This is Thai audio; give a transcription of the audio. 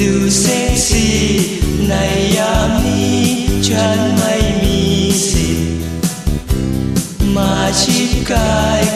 ดูเซ็กซี่ในยามนี้ ฉันไม่มีสิทธิ์มาชิดกาย